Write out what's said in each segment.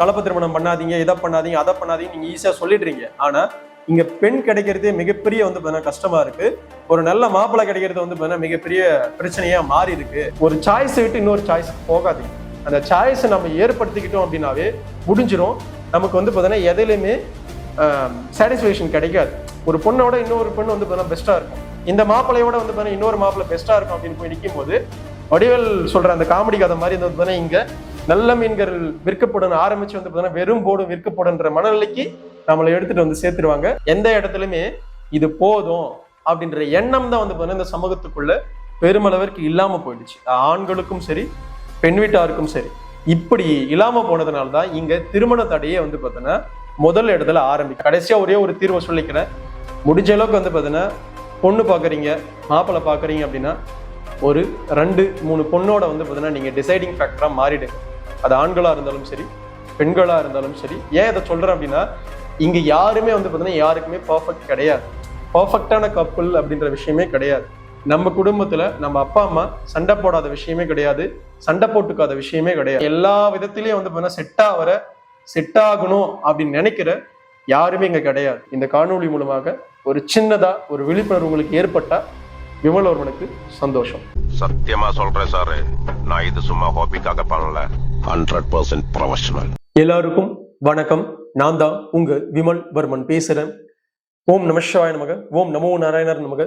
கலப்பு திருமணம் பண்ணாதீங்க இதை பண்ணாதீங்க அதை பண்ணாதீங்க நீங்க ஈஸியா சொல்லிடுறீங்க. ஆனா இங்க பெண் கிடைக்கிறதே மிகப்பெரிய வந்து பார்த்தீங்கன்னா கஷ்டமா இருக்கு. ஒரு நல்ல மாப்பிள்ளை கிடைக்கிறது வந்து பார்த்தீங்கன்னா மிகப்பெரிய பிரச்சனையா மாறி இருக்கு. ஒரு சாய்ஸ் விட்டு இன்னொரு சாய்ஸ் போகாதீங்க. அந்த சாய்ஸை நம்ம ஏற்படுத்திக்கிட்டோம் அப்படின்னாவே முடிஞ்சிடும் நமக்கு வந்து பார்த்தீங்கன்னா எதுலையுமே சாட்டிஸ்ஃபேக்ஷன் கிடைக்காது. ஒரு பொண்ணோட இன்னொரு பொண்ணு வந்து பார்த்தீங்கன்னா பெஸ்ட்டாக இருக்கும். இந்த மாப்பிள்ளையோட வந்து பார்த்தீங்கன்னா இன்னொரு மாப்பிள்ளை பெஸ்ட்டாக இருக்கும் அப்படின்னு போய் நிற்கும் போது வடிவேல் சொல்ற அந்த காமெடி கதை மாதிரி வந்து பார்த்தீங்கன்னா இங்க நல்ல மீன்கள் விற்கப்படும் ஆரம்பிச்சு வந்து பார்த்தீங்கன்னா வெறும் போடும் விற்கப்படுன்ற மனநிலைக்கு நம்மளை எடுத்துட்டு வந்து சேர்த்துருவாங்க எந்த இடத்துலையுமே இது போதும் அப்படின்ற எண்ணம் தான் வந்து பார்த்தீங்கன்னா இந்த சமூகத்துக்குள்ள பெருமளவிற்கு இல்லாம போயிடுச்சு. ஆண்களுக்கும் சரி பெண் வீட்டாருக்கும் சரி. இப்படி இல்லாம போனதுனால தான் இங்க திருமண தடையே வந்து பார்த்தீங்கன்னா முதல் இடத்துல ஆரம்பிக்கும் கடைசியா ஒரே ஒரு தீர்வை சொல்லிக்கிறேன். முடிஞ்ச அளவுக்கு வந்து பார்த்தீங்கன்னா பொண்ணு பார்க்குறீங்க மாப்பிள்ளை பார்க்குறீங்க அப்படின்னா ஒரு ரெண்டு மூணு பொண்ணோட வந்து பார்த்தீங்கன்னா நீங்கள் டிசைடிங் ஃபேக்டராக மாறிடுங்க. அது ஆண்களாக இருந்தாலும் சரி பெண்களாக இருந்தாலும் சரி ஏன் இதை சொல்கிறேன் அப்படின்னா இங்கே யாருமே வந்து பார்த்தீங்கன்னா யாருக்குமே பர்ஃபெக்ட் கிடையாது. பர்ஃபெக்டான கப்புள் அப்படின்ற விஷயமே கிடையாது. நம்ம குடும்பத்துல நம்ம அப்பா அம்மா சண்டை போடாத விஷயமே கிடையாது சண்டை போட்டுக்காத விஷயமே கிடையாது. எல்லா விதத்திலையும் வந்து பார்த்தீங்கன்னா செட் ஆகிற செட் ஆகணும் அப்படின்னு நினைக்கிற யாருமே இங்க கிடையாது. இந்த காணொளி மூலமாக ஒரு சின்னதா ஒரு விழிப்புணர்வு உங்களுக்கு ஏற்பட்டா விமலவர்மனுக்கு சந்தோஷம். சத்தியமா சொல்றேன் சாரு. நான் இது சும்மா ஹாபிக்காக பண்ணல. ஹண்ட்ரட் பர்சன்ட் ப்ரொஃபஷனல் எல்லாருக்கும் வணக்கம். நான் தான் உங்க விமல் வர்மன் பேசுறேன். ஓம் நமசிவாய நமக ஓம் நமோ நாராயணர் நமக.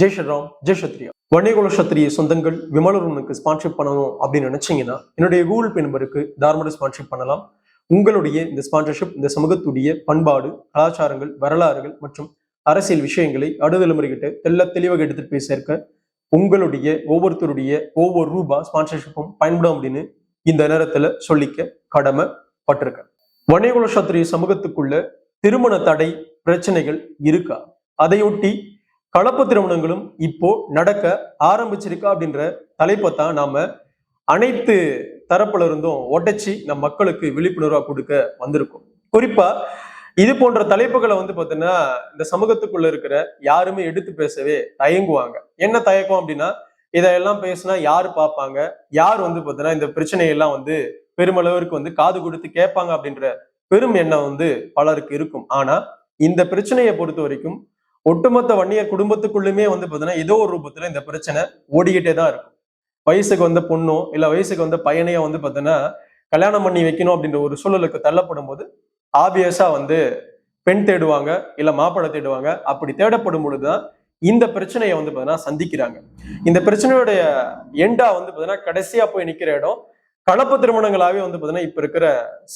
ஜெய் ஸ்ரீராம் ஜெய் சத்ரியா. வன்னியகுல சத்திரிய சொந்தங்கள் விமலவர்மனுக்கு ஸ்பான்ஷிப் பண்ணணும் அப்படின்னு நினைச்சீங்கன்னா என்னுடைய கூகுள் பே நம்பருக்கு தாராளமாக ஸ்பான்ஷிப் பண்ணலாம். உங்களுடைய இந்த ஸ்பான்சர்ஷிப் இந்த சமூகத்துடைய பண்பாடு கலாச்சாரங்கள் வரலாறுகள் மற்றும் அரசியல் விஷயங்களை அடுதலைமுறைகிட்ட தெல்ல தெளிவாக எடுத்துட்டு போய் சேர்க்க உங்களுடைய ஒவ்வொருத்தருடைய ஒவ்வொரு ரூபா ஸ்பான்சர்ஷிப்பும் பயன்படும் அப்படின்னு இந்த நேரத்துல சொல்லிக்க கடமைப்பட்டிருக்கேன். வணிகுல சத்திரிய சமூகத்துக்குள்ள திருமண தடை பிரச்சனைகள் இருக்கா? அதையொட்டி கலப்பு திருமணங்களும் இப்போ நடக்க ஆரம்பிச்சிருக்கா அப்படின்ற தலைப்பை தான் நாம அனைத்து தரப்புல இருந்தும் ஒட்டச்சி நம் மக்களுக்கு விழிப்புணர்வா கொடுக்க வந்திருக்கோம். குறிப்பா இது போன்ற தலைப்புகளை வந்து பார்த்தீங்கன்னா இந்த சமூகத்துக்குள்ள இருக்கிற யாருமே எடுத்து பேசவே தயங்குவாங்க. என்ன தயக்கம் அப்படின்னா இதையெல்லாம் பேசினா யாரு பார்ப்பாங்க? யார் வந்து பார்த்தீங்கன்னா இந்த பிரச்சனையெல்லாம் வந்து பெருமளவிற்கு வந்து காது கொடுத்து கேட்பாங்க அப்படின்ற பெரும் எண்ணம் வந்து பலருக்கு இருக்கும். ஆனா இந்த பிரச்சனையை பொறுத்த வரைக்கும் ஒட்டுமொத்த வன்னியர் குடும்பத்துக்குள்ளுமே வந்து பார்த்தீங்கன்னா ஏதோ ஒரு ரூபத்துல இந்த பிரச்சனை ஓடிக்கிட்டே தான் இருக்கும். வயசுக்கு வந்த பொண்ணோ இல்ல வயசுக்கு வந்த பையனையோ வந்து பார்த்தீங்கன்னா கல்யாணம் பண்ணி வைக்கணும் அப்படின்ற ஒரு சூழலுக்கு தள்ளப்படும் போது ஆபியஸா வந்து பெண் தேடுவாங்க இல்ல மாப்பிள்ளை தேடுவாங்க. அப்படி தேடப்படும் பொழுதுதான் இந்த பிரச்சனையை வந்து பார்த்தீங்கன்னா சந்திக்கிறாங்க. இந்த பிரச்சனையுடைய எண்டா வந்து பார்த்தீங்கன்னா கடைசியா போய் நிற்கிற இடம் கலப்பு திருமணங்களாவே வந்து பார்த்தீங்கன்னா இப்ப இருக்கிற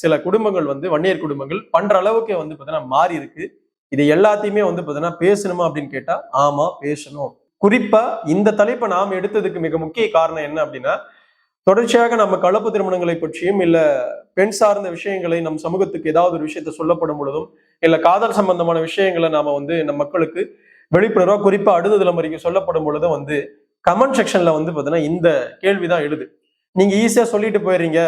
சில குடும்பங்கள் வந்து வன்னியர் குடும்பங்கள் பண்ற அளவுக்கு வந்து பார்த்தீங்கன்னா மாறி இருக்கு. இது எல்லாத்தையுமே வந்து பார்த்தீங்கன்னா பேசணுமா அப்படின்னு கேட்டா ஆமா பேசணும். குறிப்பா இந்த தலைப்பை நாம் எடுத்ததுக்கு மிக முக்கிய காரணம் என்ன அப்படின்னா தொடர்ச்சியாக நம்ம கலப்பு திருமணங்களை பற்றியும் இல்ல பெண் சார்ந்த விஷயங்களை நம் சமூகத்துக்கு ஏதாவது ஒரு விஷயத்த சொல்லப்படும் பொழுதும் இல்ல காதல் சம்பந்தமான விஷயங்களை நாம வந்து நம் மக்களுக்கு வெளிப்படுறோம் குறிப்பா அடுத்த தலைமுறைக்கு சொல்லப்படும் பொழுதும் வந்து கமெண்ட் செக்ஷன்ல வந்து பாத்தீங்கன்னா இந்த கேள்விதான் எழுது. நீங்க ஈஸியா சொல்லிட்டு போயிடுறீங்க.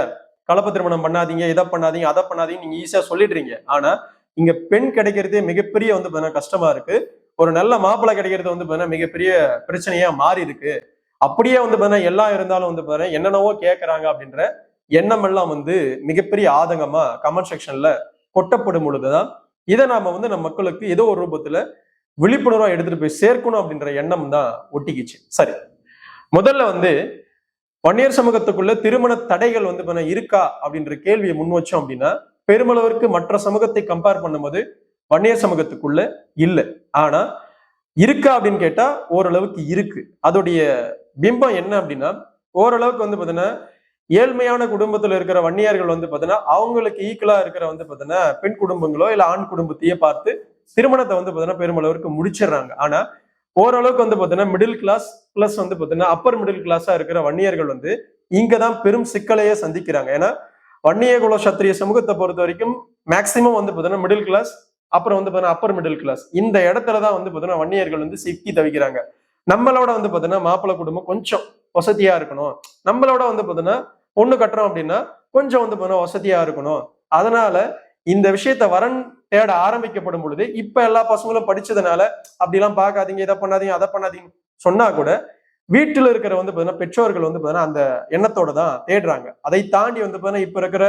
கலப்பு திருமணம் பண்ணாதீங்க இதை பண்ணாதீங்க அதை பண்ணாதீங்க நீங்க ஈஸியா சொல்லிடுறீங்க. ஆனா இங்க பெண் கிடைக்கிறதே மிகப்பெரிய வந்து பாத்தீங்கன்னா கஷ்டமா இருக்கு. ஒரு நல்ல மாப்பிள்ளை கிடைக்கிறது வந்து பாத்தீங்கன்னா மிகப்பெரிய பிரச்சனையா மாறி இருக்கு. அப்படியே வந்து பாத்தீங்கன்னா எல்லாம் இருந்தாலும் வந்து பாத்தீங்கன்னா என்னென்னவோ கேட்கறாங்க அப்படின்ற எண்ணம் எல்லாம் வந்து மிகப்பெரிய ஆதங்கமா கமெண்ட் செக்ஷன்ல கொட்டப்படும் பொழுதுதான் இதை நாம வந்து நம்ம மக்களுக்கு ஏதோ ஒரு ரூபத்துல விழிப்புணர்வாக எடுத்துட்டு போய் சேர்க்கணும் அப்படின்ற எண்ணம் தான் ஒட்டிக்கிச்சு. சரி. முதல்ல வந்து வன்னியர் சமூகத்துக்குள்ள திருமண தடைகள் வந்து பாத்தீங்கன்னா இருக்கா அப்படின்ற கேள்வியை முன் வச்சோம் அப்படின்னா பெருமளவிற்கு மற்ற சமூகத்தை கம்பேர் பண்ணும்போது வன்னியர் சமூகத்துக்குள்ள இல்லை. ஆனா இருக்கா அப்படின்னு கேட்டா ஓரளவுக்கு இருக்கு. அதோடைய பிம்பம் என்ன அப்படின்னா ஓரளவுக்கு வந்து பார்த்தீங்கன்னா ஏழ்மையான குடும்பத்துல இருக்கிற வன்னியர்கள் வந்து பார்த்தீங்கன்னா அவங்களுக்கு ஈக்குவலா இருக்கிற வந்து பார்த்தீங்கன்னா பெண் குடும்பங்களோ இல்லை ஆண் குடும்பத்தையே பார்த்து திருமணத்தை வந்து பார்த்தீங்கன்னா பெருமளவிற்கு முடிச்சிடுறாங்க. ஆனா ஓரளவுக்கு வந்து பார்த்தீங்கன்னா மிடில் கிளாஸ் பிளஸ் வந்து பார்த்தீங்கன்னா அப்பர் மிடில் கிளாஸா இருக்கிற வன்னியர்கள் வந்து இங்கதான் பெரும் சிக்கலையே சந்திக்கிறாங்க. ஏன்னா வன்னிய குல சத்திரிய சமூகத்தை பொறுத்த வரைக்கும் மேக்சிமம் வந்து பார்த்தீங்கன்னா மிடில் கிளாஸ் அப்புறம் வந்து பார்த்தீங்கன்னா அப்பர் மிடில் கிளாஸ் இந்த இடத்துல தான் வந்து பார்த்தீங்கன்னா வன்னியர்கள் வந்து சிக்கி தவிக்கிறாங்க. நம்மளோட வந்து பார்த்தீங்கன்னா மாப்பிள்ளை குடும்பம் கொஞ்சம் வசதியா இருக்கணும். நம்மளோட வந்து பார்த்தீங்கன்னா பொண்ணு கட்டுறோம் அப்படின்னா கொஞ்சம் வந்து பார்த்தீங்கன்னா வசதியா இருக்கணும். அதனால இந்த விஷயத்த வரன் தேட ஆரம்பிக்கப்படும் பொழுது இப்ப எல்லா பசங்களும் படிச்சதுனால அப்படிலாம் பார்க்காதீங்க இதை பண்ணாதீங்க அதை பண்ணாதீங்க சொன்னா கூட வீட்டில் இருக்கிற வந்து பாத்தீங்கன்னா பெற்றோர்கள் வந்து பாத்தீங்கன்னா அந்த எண்ணத்தோட தான் தேடுறாங்க. அதை தாண்டி வந்து பாத்தீங்கன்னா இப்ப இருக்கிற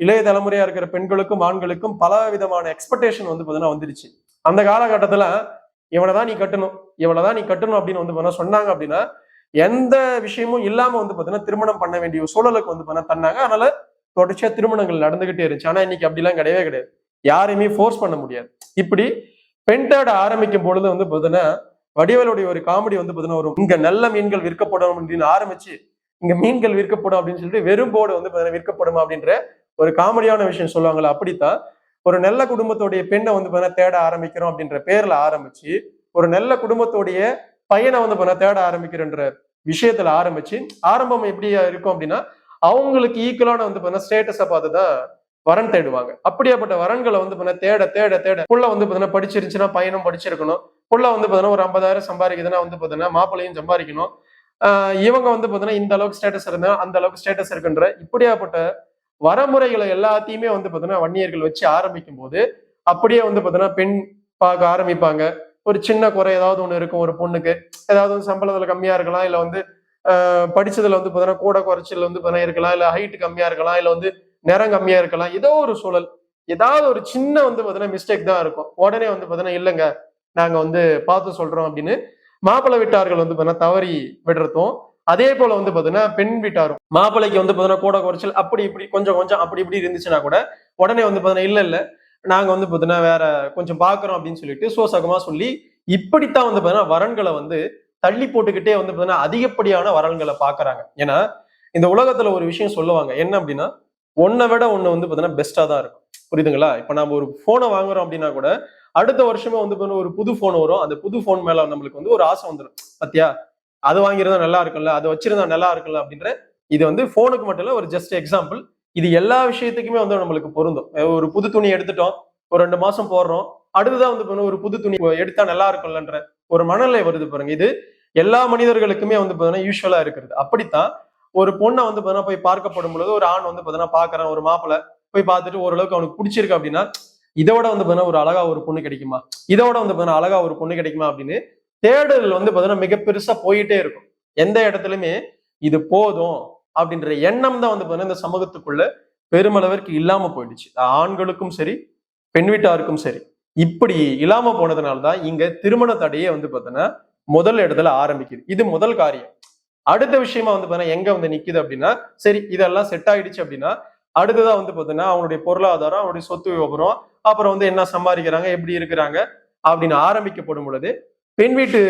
இளைய தலைமுறையா இருக்கிற பெண்களுக்கும் ஆண்களுக்கும் பல விதமான எக்ஸ்பெக்டேஷன் வந்து பாத்தீங்கன்னா வந்துருச்சு. அந்த காலகட்டத்துல இவனை தான் நீ கட்டணும் இவளை தான் நீ கட்டணும் அப்படின்னு வந்து பார்த்தீங்கன்னா சொன்னாங்க அப்படின்னா எந்த விஷயமும் இல்லாம வந்து பாத்தீங்கன்னா திருமணம் பண்ண வேண்டிய ஒரு சூழலுக்கு வந்து பாத்தீங்கன்னா தன்னாங்க. அதனால தொடர்ச்சியா திருமணங்கள் நடந்துகிட்டே இருந்துச்சு. ஆனா இன்னைக்கு அப்படிலாம் கிடையவே கிடையாது. யாரையுமே ஃபோர்ஸ் பண்ண முடியாது. இப்படி பெண் ஆரம்பிக்கும் பொழுது வந்து பார்த்தீங்கன்னா வடிவேலுடைய ஒரு காமெடி வந்து பார்த்தீங்கன்னா ஒரு இங்க நல்ல மீன்கள் விற்கப்படும் அப்படின்னு ஆரம்பிச்சு இங்க மீன்கள் விற்கப்படும் அப்படின்னு சொல்லிட்டு வெறும் போர்டு வந்து பார்த்தீங்கன்னா விற்கப்படுமா அப்படின்ற ஒரு காமெடியான விஷயம் சொல்லுவாங்களா அப்படித்தான். ஒரு நல்ல குடும்பத்துடைய பெண்ணை வந்து பார்த்தீங்கன்னா தேட ஆரம்பிக்கிறோம் அப்படின்ற பேர்ல ஆரம்பிச்சு ஒரு நல்ல குடும்பத்துடைய பையனை வந்து பார்த்தீங்கன்னா தேட ஆரம்பிக்கிறன்ற விஷயத்துல ஆரம்பிச்சு ஆரம்பம் எப்படி இருக்கும் அப்படின்னா அவங்களுக்கு ஈக்குவலான வந்து பார்த்தீங்கன்னா ஸ்டேட்டஸை பார்த்து தான் வரன் தேடுவாங்க. அப்படியாப்பட்ட வரன்களை வந்து பார்த்தீங்கன்னா தேட தேட தேட. புள்ள வந்து பார்த்தீங்கன்னா படிச்சிருந்துச்சுன்னா பையனும் படிச்சிருக்கணும். புள்ள வந்து பார்த்தீங்கன்னா ஒரு ஐம்பதாயிரம் சம்பாதிக்குதுன்னா வந்து பார்த்தீங்கன்னா மாப்பிள்ளையும் சம்பாதிக்கணும். இவங்க வந்து பார்த்தீங்கன்னா இந்த அளவுக்கு ஸ்டேட்டஸ் இருந்தா அந்த அளவுக்கு ஸ்டேட்டஸ் இருக்குன்ற இப்படியாப்பட்ட வரமுறைகளை எல்லாத்தையுமே வந்து பார்த்தீங்கன்னா வன்னியர்கள் வச்சு ஆரம்பிக்கும் போது அப்படியே வந்து பார்த்தீங்கன்னா பெண் பார்க்க ஆரம்பிப்பாங்க. ஒரு சின்ன குறை ஏதாவது ஒன்று இருக்கும் ஒரு பொண்ணுக்கு. ஏதாவது வந்து சம்பளத்தில் கம்மியாக இருக்கலாம் இல்லை வந்து ஆஹ் படிச்சதுல வந்து பார்த்தீங்கன்னா கூட குறைச்சல் வந்து பார்த்தீங்கன்னா இருக்கலாம் இல்லை ஹைட்டு கம்மியாக இருக்கலாம் இல்லை வந்து நேரம் கம்மியா இருக்கலாம். ஏதோ ஒரு சூழல். ஏதாவது ஒரு சின்ன வந்து பார்த்தீங்கன்னா மிஸ்டேக் தான் இருக்கும். உடனே வந்து பார்த்தீங்கன்னா இல்லைங்க நாங்கள் வந்து பார்த்து சொல்றோம் அப்படின்னு மாப்பிள்ளை விட்டார்கள் வந்து பார்த்தீங்கன்னா தவறி விடுறதும் அதே போல வந்து பார்த்தீங்கன்னா பெண் வீட்டாரும். மாப்பிள்ளைக்கு வந்து பார்த்தீங்கன்னா கூட குறைச்சல் அப்படி இப்படி கொஞ்சம் கொஞ்சம் அப்படி இப்படி இருந்துச்சுன்னா கூட உடனே வந்து பார்த்தீங்கன்னா இல்லை இல்லை நாங்கள் வந்து பார்த்தீங்கன்னா வேற கொஞ்சம் பார்க்குறோம் அப்படின்னு சொல்லிட்டு சோசகமாக சொல்லி இப்படித்தான் வந்து பார்த்தீங்கன்னா வரன்களை வந்து தள்ளி போட்டுக்கிட்டே வந்து பார்த்தீங்கன்னா அதிகப்படியான வரன்களை பார்க்குறாங்க ஏன்னா இந்த உலகத்துல ஒரு விஷயம் சொல்லுவாங்க. என்ன அப்படின்னா ஒன்னை விட ஒன்று வந்து பார்த்தீங்கன்னா பெஸ்ட்டாக தான் இருக்கும். புரியுதுங்களா? இப்போ நம்ம ஒரு ஃபோனை வாங்குறோம் அப்படின்னா கூட அடுத்த வருஷமே வந்து ஒரு புது ஃபோன் வரும். அந்த புது ஃபோன் மேல நம்மளுக்கு வந்து ஒரு ஆசை வந்துடும் பத்தியா? அது வாங்கியிருந்தா நல்லா இருக்கும்ல அது வச்சிருந்தா நல்லா இருக்கும்ல அப்படின்ற இது வந்து ஃபோனுக்கு மட்டும் இல்லை ஒரு ஜஸ்ட் எக்ஸாம்பிள் இது எல்லா விஷயத்துக்குமே வந்து நம்மளுக்கு பொருந்தும். ஒரு புது துணி எடுத்துட்டோம் ஒரு ரெண்டு மாசம் போடுறோம் அடுத்ததான் வந்து ஒரு புது துணி எடுத்தா நல்லா இருக்கும்லன்ற ஒரு மனநிலை வருது பாருங்க. இது எல்லா மனிதர்களுக்குமே வந்து பார்த்தீங்கன்னா யூஸ்வலா இருக்கிறது. அப்படித்தான் ஒரு பொண்ணை வந்து பாத்தீங்கன்னா போய் பார்க்கப்படும் பொழுது ஒரு ஆண் வந்து பாத்தீங்கன்னா பாக்குறான் ஒரு மாப்பிள்ளை போய் பார்த்துட்டு ஓரளவுக்கு அவனுக்கு பிடிச்சிருக்கு அப்படின்னா இதோட வந்து பாத்தீங்கன்னா ஒரு அழகா ஒரு பொண்ணு கிடைக்குமா? இதோட வந்து பார்த்தீங்கன்னா அழகா ஒரு பொண்ணு கிடைக்குமா அப்படின்னு தேடல் வந்து பாத்தீங்கன்னா மிக பெருசா போயிட்டே இருக்கும். எந்த இடத்துலயுமே இது போதும் அப்படின்ற எண்ணம் தான் வந்து பாத்தீங்கன்னா இந்த சமூகத்துக்குள்ள பெருமளவிற்கு இல்லாம போயிடுச்சு. ஆண்களுக்கும் சரி பெண் வீட்டாருக்கும் சரி இப்படி இல்லாம போனதுனால தான் இங்க திருமண தடையே வந்து பாத்தீங்கன்னா முதல் இடத்துல ஆரம்பிக்குது. இது முதல் காரியம். அடுத்த விஷயமா வந்து பாத்தீங்கன்னா எங்க வந்து நிக்குது அப்படின்னா சரி இதெல்லாம் செட் ஆயிடுச்சு அப்படின்னா அடுத்ததா வந்து பாத்தீங்கன்னா அவனுடைய பொருளாதாரம் அவனுடைய சொத்து விவரம் அப்புறம் வந்து என்ன சம்பாதிக்கிறாங்க எப்படி இருக்கிறாங்க அப்படின்னு ஆரம்பிக்கப்படும் பொழுது பெண் வீட்டு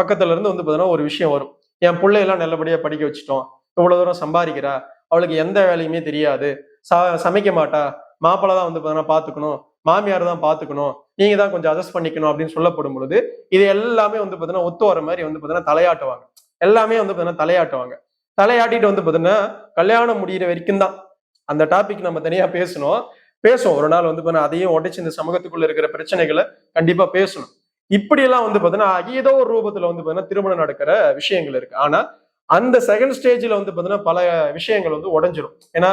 பக்கத்துல இருந்து வந்து பாத்தீங்கன்னா ஒரு விஷயம் வரும். என் பிள்ளையெல்லாம் நல்லபடியா படிக்க வச்சுட்டோம். இவ்வளவு தூரம் சம்பாதிக்கிறா. அவளுக்கு எந்த வேலையுமே தெரியாது. ச சமைக்க மாட்டா. மாப்பிள்ளை தான் வந்து பாத்தீங்கன்னா பாத்துக்கணும். மாமியார் தான் பாத்துக்கணும். நீங்க தான் கொஞ்சம் அட்ஜஸ்ட் பண்ணிக்கணும் அப்படின்னு சொல்லப்படும் பொழுது இது எல்லாமே வந்து பாத்தீங்கன்னா ஒத்து வர மாதிரி வந்து பாத்தீங்கன்னா தலையாட்டுவாங்க. எல்லாமே வந்து பார்த்தீங்கன்னா தலையாட்டுவாங்க. தலையாட்டிட்டு வந்து பார்த்தீங்கன்னா கல்யாணம் முடிகிற வரைக்கும் தான். அந்த டாபிக் நம்ம தனியாக பேசணும். பேசுவோம். ஒரு நாள் வந்து பாத்தீங்கன்னா அதையும் உடைச்சு இந்த சமூகத்துக்குள்ள இருக்கிற பிரச்சனைகளை கண்டிப்பா பேசணும். இப்படியெல்லாம் வந்து பார்த்தீங்கன்னா ஏதோ ஒரு ரூபத்துல வந்து பார்த்தீங்கன்னா திருமணம் நடக்கிற விஷயங்கள் இருக்கு. ஆனா அந்த செகண்ட் ஸ்டேஜ்ல வந்து பார்த்தீங்கன்னா பல விஷயங்கள் வந்து உடஞ்சிரும். ஏன்னா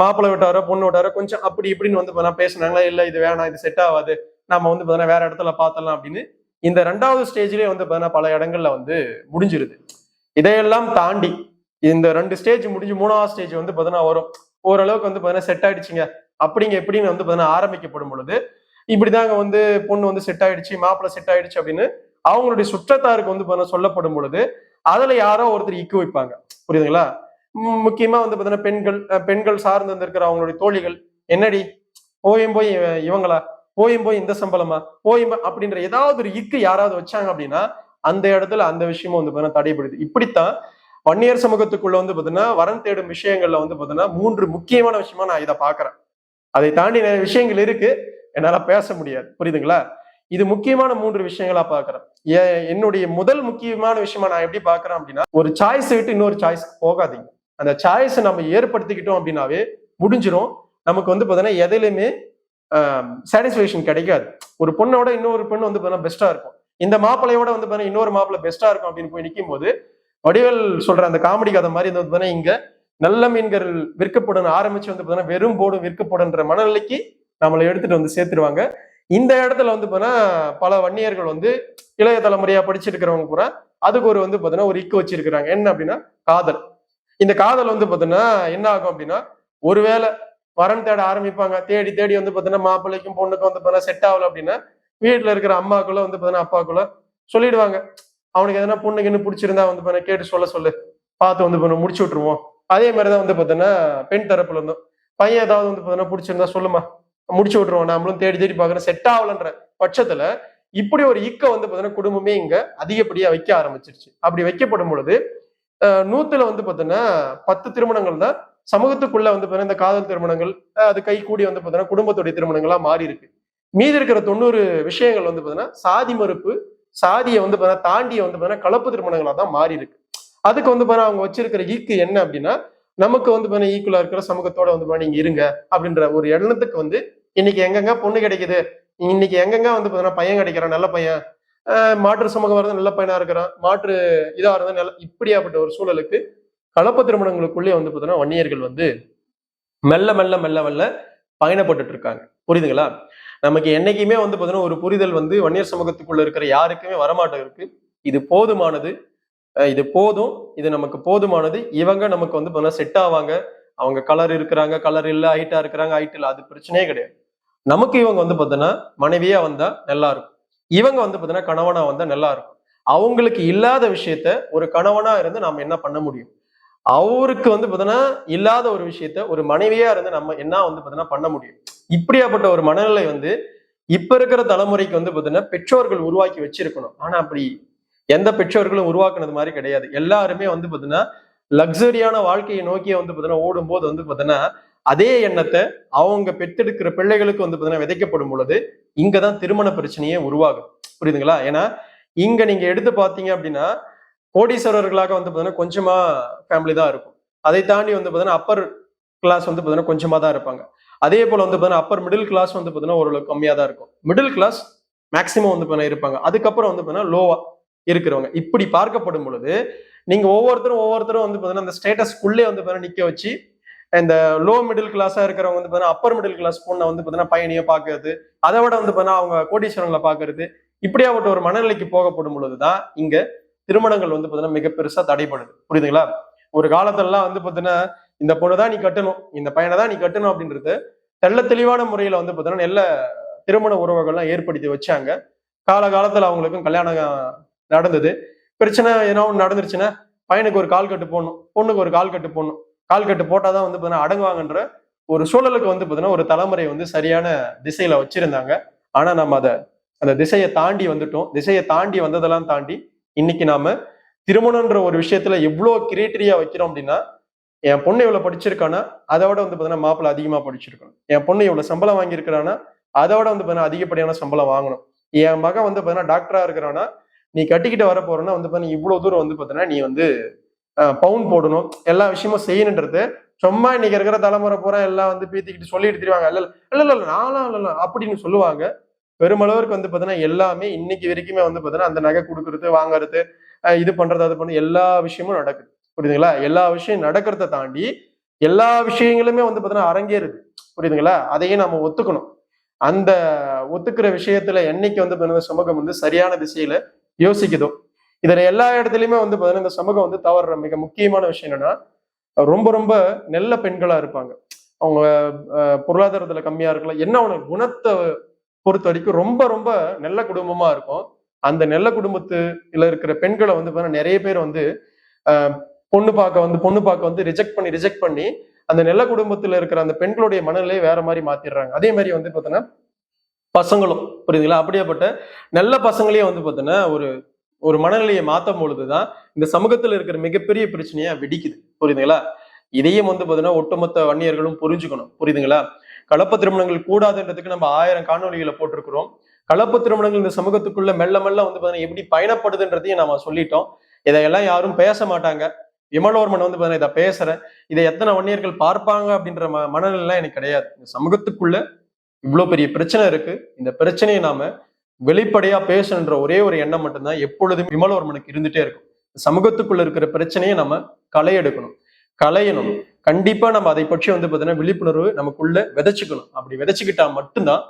மாப்பிள்ளை விட்டாரோ பொண்ணு விட்டாரோ கொஞ்சம் அப்படி இப்படின்னு வந்து பாத்தீங்கன்னா பேசுனாங்களா இல்ல இது வேணாம் இது செட் ஆகாது. நம்ம வந்து பார்த்தீங்கன்னா வேற இடத்துல பார்த்தலாம் அப்படின்னு இந்த ரெண்டாவது ஸ்டேஜ்லயே வந்து பாத்தீங்கன்னா பல இடங்கள்ல வந்து முடிஞ்சிருது. இதையெல்லாம் தாண்டி இந்த ரெண்டு ஸ்டேஜ் முடிஞ்சு மூணாவது ஸ்டேஜ் வந்து பார்த்தீங்கன்னா வரும். ஓரளவுக்கு வந்து பார்த்தீங்கன்னா செட் ஆயிடுச்சுங்க. அப்படிங்க எப்படின்னு வந்து பாத்தீங்கன்னா ஆரம்பிக்கப்படும் பொழுது இப்படிதாங்க வந்து பொண்ணு வந்து செட் ஆயிடுச்சு மாப்பிள்ளை செட் ஆயிடுச்சு அப்படின்னு அவங்களுடைய சுற்றத்தாருக்கு வந்து பாத்தீங்கன்னா சொல்லப்படும் பொழுது அதுல யாரோ ஒருத்தர் இக்கு வைப்பாங்க. புரியுதுங்களா? முக்கியமா வந்து பாத்தீங்கன்னா பெண்கள் பெண்கள் சார்ந்து வந்திருக்கிற அவங்களுடைய தோழிகள் என்னடி? போயும் போய் இவங்களா? போயும் போய் இந்த சம்பளமா? போயும் அப்படின்ற ஏதாவது ஒரு இக்கு யாராவது வச்சாங்க அப்படின்னா அந்த இடத்துல அந்த விஷயமும் வந்து பாத்தீங்கன்னா தடைபடுது. இப்படித்தான் வன்னியர் சமூகத்துக்குள்ள வந்து பாத்தீங்கன்னா வரன் தேடும் விஷயங்கள்ல வந்து பாத்தீங்கன்னா மூன்று முக்கியமான விஷயமா நான் இதை பாக்குறேன். அதை தாண்டி நிறைய விஷயங்கள் இருக்கு. என்னால பேச முடியாது. புரியுதுங்களா? இது முக்கியமான மூன்று விஷயங்களா பாக்குறேன். என்னுடைய முதல் முக்கியமான விஷயமா நான் எப்படி பாக்குறேன் அப்படின்னா ஒரு சாய்ஸ் விட்டு இன்னொரு சாய்ஸ்க்கு போகாதீங்க. அந்த சாய்ஸை நம்ம ஏற்படுத்திக்கிட்டோம் அப்படின்னாவே முடிஞ்சிடும் நமக்கு வந்து பாத்தீங்கன்னா எதுலையுமே சாட்டிஸ்ஃபேக்ஷன் கிடைக்காது. ஒரு பொண்ணோட இன்னொரு பெண் வந்து பாத்தீங்கன்னா பெஸ்ட்டாக இருக்கும். இந்த மாப்பிள்ளையோட வந்து பார்த்தீங்கன்னா இன்னொரு மாப்பிள்ளை பெஸ்ட்டாக இருக்கும் அப்படின்னு போய் நிற்கும் போது வடிவேல் சொல்ற அந்த காமெடி கதை மாதிரி வந்து பார்த்தீங்கன்னா இங்கே நல்ல மீன்கள் விற்கப்படும் ஆரம்பிச்சு வந்து பார்த்தீங்கன்னா வெறும் போடும் விற்கப்படுன்ற மனநிலைக்கு நம்மளை எடுத்துட்டு வந்து சேர்த்துருவாங்க. இந்த இடத்துல வந்து பார்த்தீங்கன்னா பல வன்னியர்கள் வந்து இளைய தலைமுறையா படிச்சிருக்கிறவங்க கூட அதுக்கு ஒரு வந்து பார்த்தீங்கன்னா ஒரு இக்கு வச்சிருக்கிறாங்க. என்ன அப்படின்னா காதல். இந்த காதல் வந்து பார்த்தீங்கன்னா என்ன ஆகும் அப்படின்னா ஒருவேளை வரன் தேட ஆரம்பிப்பாங்க. தேடி தேடி வந்து பாத்தீங்கன்னா மாப்பிள்ளைக்கும் பொண்ணுக்கும் வந்து பார்த்தீங்கன்னா செட் ஆகல அப்படின்னா வீட்டுல இருக்கிற அம்மாக்குள்ள வந்து பாத்தீங்கன்னா அப்பாக்குள்ள சொல்லிடுவாங்க. அவனுக்கு எதனா பொண்ணுக்கு இன்னும் பிடிச்சிருந்தா வந்து பாத்தீங்கன்னா கேட்டு சொல்ல சொல்லு. பார்த்து வந்து பண்ண முடிச்சு விட்டுருவோம். அதே மாதிரி தான் வந்து பாத்தீங்கன்னா பெண் தரப்புல இருந்தோம். பையன் ஏதாவது வந்து பாத்தீங்கன்னா பிடிச்சிருந்தா சொல்லுமா முடிச்சு விட்டுருவோம். நம்மளும் தேடி தேடி பார்க்குறேன் செட் ஆகலன்ற பட்சத்துல இப்படி ஒரு இக்க வந்து பாத்தீங்கன்னா குடும்பமே இங்க அதிகப்படியா வைக்க ஆரம்பிச்சிருச்சு. அப்படி வைக்கப்படும் பொழுது நூத்துல வந்து பாத்தீங்கன்னா பத்து திருமணங்கள் தான் சமூகத்துக்குள்ள வந்து பார்த்தீங்கன்னா இந்த காதல் திருமணங்கள் அது கை கூடி வந்து பார்த்தீங்கன்னா குடும்பத்துடைய திருமணங்களா மாறி இருக்கு. மீதி இருக்கிற தொண்ணூறு விஷயங்கள் வந்து பார்த்தீங்கன்னா சாதி மறுப்பு சாதியை வந்து பார்த்தீங்கன்னா தாண்டிய வந்து பார்த்தீங்கன்னா கலப்பு திருமணங்களா தான் மாறி இருக்கு. அதுக்கு வந்து பாத்தீங்கன்னா அவங்க வச்சிருக்கிற ஈக்கு என்ன அப்படின்னா நமக்கு வந்து பார்த்தீங்கன்னா ஈக்குவலா இருக்கிற சமூகத்தோட வந்து பாத்தீங்கன்னா நீங்க இருங்க அப்படின்ற ஒரு எண்ணத்துக்கு வந்து இன்னைக்கு எங்கெங்க பொண்ணு கிடைக்குது இன்னைக்கு எங்கெங்க வந்து பார்த்தீங்கன்னா பையன் கிடைக்கிறான் நல்ல பையன் மாற்று சமூகம் வரது நல்ல பையனா இருக்கிறான் மாற்று இதாக இருந்தால் நல்ல இப்படியாப்பட்ட ஒரு சூழலுக்கு கலப்பு திருமணங்களுக்குள்ளே வந்து பார்த்தோன்னா வன்னியர்கள் வந்து மெல்ல மெல்ல மெல்ல மெல்ல பயணப்பட்டுட்டு இருக்காங்க புரியுதுங்களா? நமக்கு என்னைக்குமே வந்து பார்த்தோன்னா ஒரு புரிதல் வந்து வன்னியர் சமூகத்துக்குள்ள இருக்கிற யாருக்குமே வரமாட்டம் இருக்கு. இது போதுமானது. இது போதும். இது நமக்கு போதுமானது. இவங்க நமக்கு வந்து பாத்தீங்கன்னா செட் ஆவாங்க. அவங்க கலர் இருக்கிறாங்க. கலர் இல்லை ஹைட்டா இருக்கிறாங்க ஹைட் இல்லை அது பிரச்சனையே கிடையாது. நமக்கு இவங்க வந்து பார்த்தோன்னா மனைவியா வந்தா நல்லா இருக்கும் இவங்க வந்து பார்த்தீங்கன்னா கணவனா வந்தா நல்லா இருக்கும் அவங்களுக்கு இல்லாத விஷயத்த ஒரு கணவனா இருந்து நாம என்ன பண்ண முடியும்? அவருக்கு வந்து பார்த்தோன்னா இல்லாத ஒரு விஷயத்த ஒரு மனைவியா இருந்து நம்ம என்ன வந்து பார்த்தோன்னா பண்ண முடியும்? இப்படியாப்பட்ட ஒரு மனநிலை வந்து இப்ப இருக்கிற தலைமுறைக்கு வந்து பார்த்தீங்கன்னா பெற்றோர்கள் உருவாக்கி வச்சிருக்கணும். ஆனா அப்படி எந்த பெற்றோர்களும் உருவாக்குனது மாதிரி கிடையாது. எல்லாருமே வந்து பார்த்தீங்கன்னா லக்ஸரியான வாழ்க்கையை நோக்கி வந்து பார்த்தீங்கன்னா ஓடும்போது வந்து பார்த்தீங்கன்னா அதே எண்ணத்தை அவங்க பெற்றெடுக்கிற பிள்ளைகளுக்கு வந்து பார்த்தீங்கன்னா விதைக்கப்படும் பொழுது இங்கதான் திருமண பிரச்சனையே உருவாகும். புரியுதுங்களா? ஏன்னா இங்க நீங்க எடுத்து பார்த்தீங்க அப்படின்னா கோடீஸ்வரர்களாக வந்து பார்த்தீங்கன்னா கொஞ்சமா ஃபேமிலி தான் இருக்கும் அதை தாண்டி வந்து பார்த்தீங்கன்னா அப்பர் கிளாஸ் வந்து பார்த்தீங்கன்னா கொஞ்சமா தான் இருப்பாங்க அதே போல் வந்து பார்த்தீங்கன்னா அப்பர் மிடில் கிளாஸ் வந்து பார்த்தீங்கன்னா ஓரளவுக்கு கம்மியாக தான் இருக்கும் மிடில் கிளாஸ் மேக்சிமம் வந்து பார்த்தீங்கன்னா இருப்பாங்க அதுக்கப்புறம் வந்து பார்த்தீங்கன்னா லோவாக இருக்கிறவங்க இப்படி பார்க்கப்படும் பொழுது நீங்கள் ஒவ்வொருத்தரும் ஒவ்வொருத்தரும் வந்து பார்த்தீங்கன்னா அந்த ஸ்டேட்டஸ்க்குள்ளே வந்து பார்த்தீங்கன்னா நிற்க வச்சு இந்த லோ மிடில் கிளாஸாக இருக்கிறவங்க வந்து பார்த்தீங்கன்னா அப்பர் மிடில் கிளாஸ் பொண்ணை வந்து பார்த்தீங்கன்னா பையனையே பார்க்கறது அதை விட வந்து பார்த்தீங்கன்னா அவங்க கோடீஸ்வரங்களை பார்க்கறது இப்படியாப்பட்ட ஒரு மனநிலைக்கு போகப்படும் பொழுது தான் இங்கே திருமணங்கள் வந்து பார்த்தீங்கன்னா மிக பெருசா தடைப்படுது புரியுதுங்களா? ஒரு காலத்துலலாம் வந்து பார்த்தீங்கன்னா இந்த பொண்ணு தான் நீ கட்டணும் இந்த பையனை தான் நீ கட்டணும் அப்படின்றது தெள்ள தெளிவான முறையில வந்து பார்த்தீங்கன்னா நல்ல திருமண உறவுகள்லாம் ஏற்படுத்தி வச்சாங்க. காலகாலத்துல அவங்களுக்கும் கல்யாணம் நடந்தது. பிரச்சனை ஏன்னா ஒன்று நடந்துருச்சுன்னா பையனுக்கு ஒரு கால் கட்டு போடணும் பொண்ணுக்கு ஒரு கால் கட்டு போடணும். கால் கட்டு போட்டாதான் வந்து பார்த்தீங்கன்னா அடங்குவாங்கன்ற ஒரு சூழலுக்கு வந்து பார்த்தீங்கன்னா ஒரு தலைமுறை வந்து சரியான திசையில வச்சிருந்தாங்க. ஆனா நம்ம அதை அந்த திசையை தாண்டி வந்துட்டோம். திசையை தாண்டி வந்ததெல்லாம் தாண்டி இன்னைக்கு நாம திருமணம்ன்ற ஒரு விஷயத்துல எவ்வளோ கிரேட்டரியா வைக்கிறோம் அப்படின்னா என் பொண்ணு எவ்வளவு படிச்சிருக்கானா அதோட வந்து பாத்தீங்கன்னா மாப்பிள்ளை அதிகமா படிச்சிருக்கணும். என் பொண்ணு எவ்வளவு சம்பளம் வாங்கியிருக்கிறானா விட வந்து பாத்தீங்கன்னா அதிகப்படியான சம்பளம் வாங்கணும். என் மகன் வந்து பாத்தீங்கன்னா டாக்டரா இருக்கிறானா நீ கட்டிக்கிட்டு வர போறேன்னா வந்து பாத்தீங்கன்னா இவ்வளவு தூரம் வந்து பாத்தீங்கன்னா நீ வந்து பவுன் போடணும். எல்லா விஷயமும் செய்யணுன்றது. சும்மா இன்னைக்கு இருக்கிற தலைமுறை பூரா எல்லாம் வந்து பீத்திக்கிட்டு சொல்லிட்டு தெரிவாங்க. இல்ல இல்ல இல்ல இல்ல நானும் இல்ல இல்ல அப்படின்னு சொல்லுவாங்க. பெருமளவிற்கு வந்து பார்த்தீங்கன்னா எல்லாமே இன்னைக்கு வரைக்குமே வந்து பாத்தீங்கன்னா அந்த நகை கொடுக்கறது வாங்குறது இது பண்றது அது பண்ணுறது எல்லா விஷயமும் நடக்குது. புரியுதுங்களா? எல்லா விஷயம் நடக்கிறத தாண்டி எல்லா விஷயங்களுமே வந்து பார்த்தீங்கன்னா அரங்கேறுது. புரியுதுங்களா? அதையும் நம்ம ஒத்துக்கணும். அந்த ஒத்துக்கிற விஷயத்துல என்னைக்கு வந்து பார்த்தீங்கன்னா சமூகம் வந்து சரியான திசையில யோசிக்குதோ இதுல எல்லா இடத்துலையுமே வந்து பார்த்தீங்கன்னா இந்த சமூகம் வந்து தவறுற மிக முக்கியமான விஷயம் என்னன்னா ரொம்ப ரொம்ப நல்ல பெண்களா இருப்பாங்க. அவங்க பொருளாதாரத்துல கம்மியா இருக்கலாம். என்ன ஒண்ணு குணத்தை பொறுத்த வரைக்கும் ரொம்ப ரொம்ப நல்ல குடும்பமா இருக்கும். அந்த நல்ல குடும்பத்துல இருக்கிற பெண்களை வந்து பாத்தீங்கன்னா நிறைய பேர் வந்து பொண்ணு பார்க்க வந்து பொண்ணு பார்க்க வந்து ரிஜெக்ட் பண்ணி ரிஜெக்ட் பண்ணி அந்த நல்ல குடும்பத்துல இருக்கிற அந்த பெண்களுடைய மனநிலையை வேற மாதிரி மாத்திடுறாங்க. அதே மாதிரி வந்து பாத்தீங்கன்னா பசங்களும் புரியுதுங்களா? அப்படியேப்பட்ட நல்ல பசங்களையும் வந்து பாத்தீங்கன்னா ஒரு ஒரு மனநிலையை மாற்றும் பொழுதுதான் இந்த சமூகத்துல இருக்கிற மிகப்பெரிய பிரச்சனையா வெடிக்குது. புரியுதுங்களா? இதையும் வந்து பார்த்தீங்கன்னா ஒட்டுமொத்த வன்னியர்களும் புரிஞ்சுக்கணும். புரியுதுங்களா? கலப்பு திருமணங்கள் கூடாதுன்றதுக்கு நம்ம ஆயிரம் காணொலிகளை போட்டிருக்கிறோம். கலப்பு திருமணங்கள் இந்த சமூகத்துக்குள்ள மெல்ல மெல்ல வந்து பாத்தீங்கன்னா எப்படி பயணப்படுதுன்றதையும் நாம சொல்லிட்டோம். இதையெல்லாம் யாரும் பேச மாட்டாங்க. விமலோர்மன் வந்து பாத்தீங்கன்னா இதை பேசுறேன். இதை எத்தனை வன்னியர்கள் பார்ப்பாங்க அப்படின்ற ம மனநிலைலாம் எனக்கு கிடையாது. இந்த சமூகத்துக்குள்ள இவ்வளவு பெரிய பிரச்சனை இருக்கு. இந்த பிரச்சனையை நாம வெளிப்படையா பேசணுன்ற ஒரே ஒரு எண்ணம் மட்டும்தான் எப்பொழுதும் விமலவர்மனுக்கு இருந்துட்டே இருக்கும். சமூகத்துக்குள்ள இருக்கிற பிரச்சனையை நம்ம களையெடுக்கணும். களையணும். கண்டிப்பா நம்ம அதை பற்றி வந்து பாத்தீங்கன்னா விழிப்புணர்வு நமக்குள்ள விதைச்சுக்கணும். அப்படி விதைச்சுக்கிட்டா மட்டும்தான்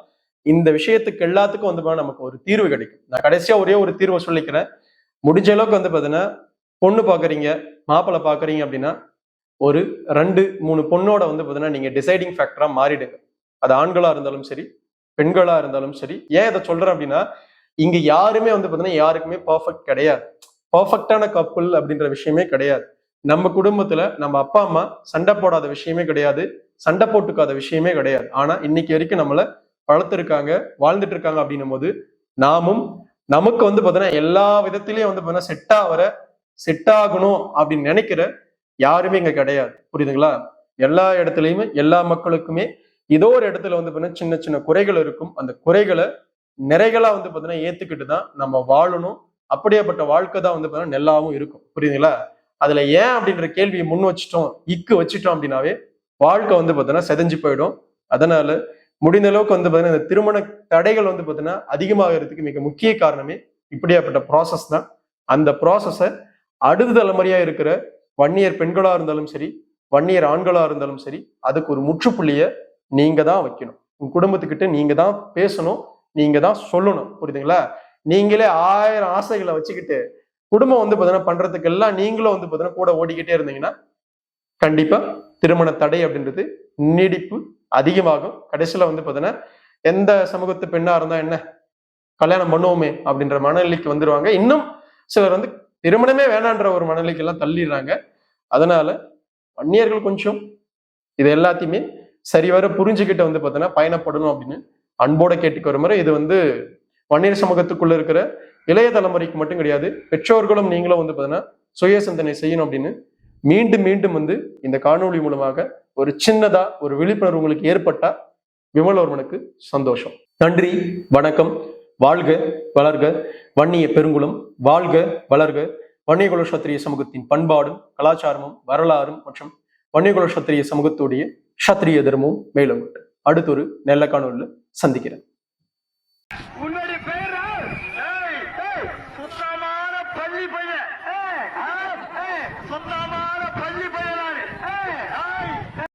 இந்த விஷயத்துக்கு எல்லாத்துக்கும் வந்து நமக்கு ஒரு தீர்வு கிடைக்கும். நான் கடைசியா ஒரே ஒரு தீர்வை சொல்லிக்கிறேன். முடிஞ்ச அளவுக்கு வந்து பாத்தீங்கன்னா பொண்ணு பாக்குறீங்க மாப்பிள்ளை பாக்குறீங்க அப்படின்னா ஒரு ரெண்டு மூணு பொண்ணோட வந்து பார்த்தீங்கன்னா நீங்க டிசைடிங் ஃபேக்டரா மாறிடுங்க. அது ஆண்களா இருந்தாலும் சரி பெண்களா இருந்தாலும் சரி. ஏன் இதை சொல்றேன் அப்படின்னா இங்க யாருமே வந்து பார்த்தீங்கன்னா யாருக்குமே பர்ஃபெக்ட் கிடையாது. பர்ஃபெக்டான கப்புள் அப்படின்ற விஷயமே கிடையாது. நம்ம குடும்பத்துல நம்ம அப்பா அம்மா சண்டை போடாத விஷயமே கிடையாது சண்டை போட்டுக்காத விஷயமே கிடையாது. ஆனா இன்னைக்கு வரைக்கும் நம்மள வளர்த்துருக்காங்க வாழ்ந்துட்டு இருக்காங்க அப்படின்னும் போது நாமும் நமக்கு வந்து பாத்தீங்கன்னா எல்லா விதத்திலயும் வந்து பாத்தீங்கன்னா செட் ஆகிற செட் ஆகணும் அப்படின்னு நினைக்கிற யாருமே இங்க கிடையாது. புரியுதுங்களா? எல்லா இடத்துலயுமே எல்லா மக்களுக்குமே ஏதோ ஒரு இடத்துல வந்து பாத்தீங்கன்னா சின்ன சின்ன குறைகள் இருக்கும். அந்த குறைகளை நிறைகளா வந்து பாத்தீங்கன்னா ஏத்துக்கிட்டு தான் நம்ம வாழணும். அப்படியேப்பட்ட வாழ்க்கை தான் வந்து பாத்தீங்கன்னா நெல்லாவும் இருக்கும். புரியுதுங்களா? அதுல ஏன் அப்படின்ற கேள்வியை முன் வச்சுட்டோம் இக்கு வச்சுட்டோம் அப்படின்னாவே வாழ்க்கை வந்து பார்த்தீங்கன்னா செதஞ்சு போயிடும். அதனால முடிந்த அளவுக்கு வந்து பார்த்தீங்கன்னா இந்த திருமண தடைகள் வந்து பார்த்தீங்கன்னா அதிகமாகிறதுக்கு மிக முக்கிய காரணமே இப்படியாப்பட்ட ப்ராசஸ் தான். அந்த ப்ராசஸை அடுத்த தலைமுறையா இருக்கிற வன்னியர் பெண்களா இருந்தாலும் சரி வன்னியர் ஆண்களா இருந்தாலும் சரி அதுக்கு ஒரு முற்றுப்புள்ளிய நீங்க தான் வைக்கணும். உங்க குடும்பத்துக்கிட்ட நீங்க தான் பேசணும் நீங்க தான் சொல்லணும். புரியுதுங்களா? நீங்களே ஆயிரம் ஆசைகளை வச்சுக்கிட்டு குடும்பம் வந்து பார்த்தீங்கன்னா பண்றதுக்கு எல்லாம் நீங்களும் வந்து பார்த்தீங்கன்னா கூட ஓடிக்கிட்டே இருந்தீங்கன்னா கண்டிப்பா திருமண தடை அப்படின்றது நீடிப்பு அதிகமாகும். கடைசியில வந்து பார்த்தீங்கன்னா எந்த சமூகத்து பெண்ணா இருந்தா என்ன? கல்யாணம் பண்ணுவோமே அப்படின்ற மனநிலைக்கு வந்துருவாங்க. இன்னும் சிலர் வந்து திருமணமே வேணான்ற ஒரு மனநிலைக்கு எல்லாம் தள்ளிடுறாங்க. அதனால அந்நியர்கள் கொஞ்சம் இது எல்லாத்தையுமே சரிவர புரிஞ்சுக்கிட்டு வந்து பார்த்தீங்கன்னா பயணப்படணும் அப்படின்னு அன்போட கேட்டுக்கிற முறை இது வந்து வன்னியர் சமூகத்துக்குள்ள இருக்கிற இளைய தலைமுறைக்கு மட்டும் கிடையாது பெற்றோர்களும் நீங்களும் வந்து பார்த்தீங்கன்னா சுய சிந்தனை செய்யணும் அப்படின்னு மீண்டும் மீண்டும் வந்து இந்த காணொளி மூலமாக ஒரு சின்னதா ஒரு விழிப்புணர்வு உங்களுக்கு ஏற்பட்டா விமலவர்மனுக்கு சந்தோஷம். நன்றி வணக்கம். வாழ்க வளர்க. வன்னிய பெருங்குளம் வாழ்க வளர்க. வன்னியகுல சத்திரிய சமூகத்தின் பண்பாடும் கலாச்சாரமும் வரலாறும் மற்றும் வன்னியகுல சத்திரிய சமூகத்துடைய சத்திரிய தர்மமும் மேலும் அடுத்த ஒரு நல்ல காணொலியில் சந்திக்கிறேன்.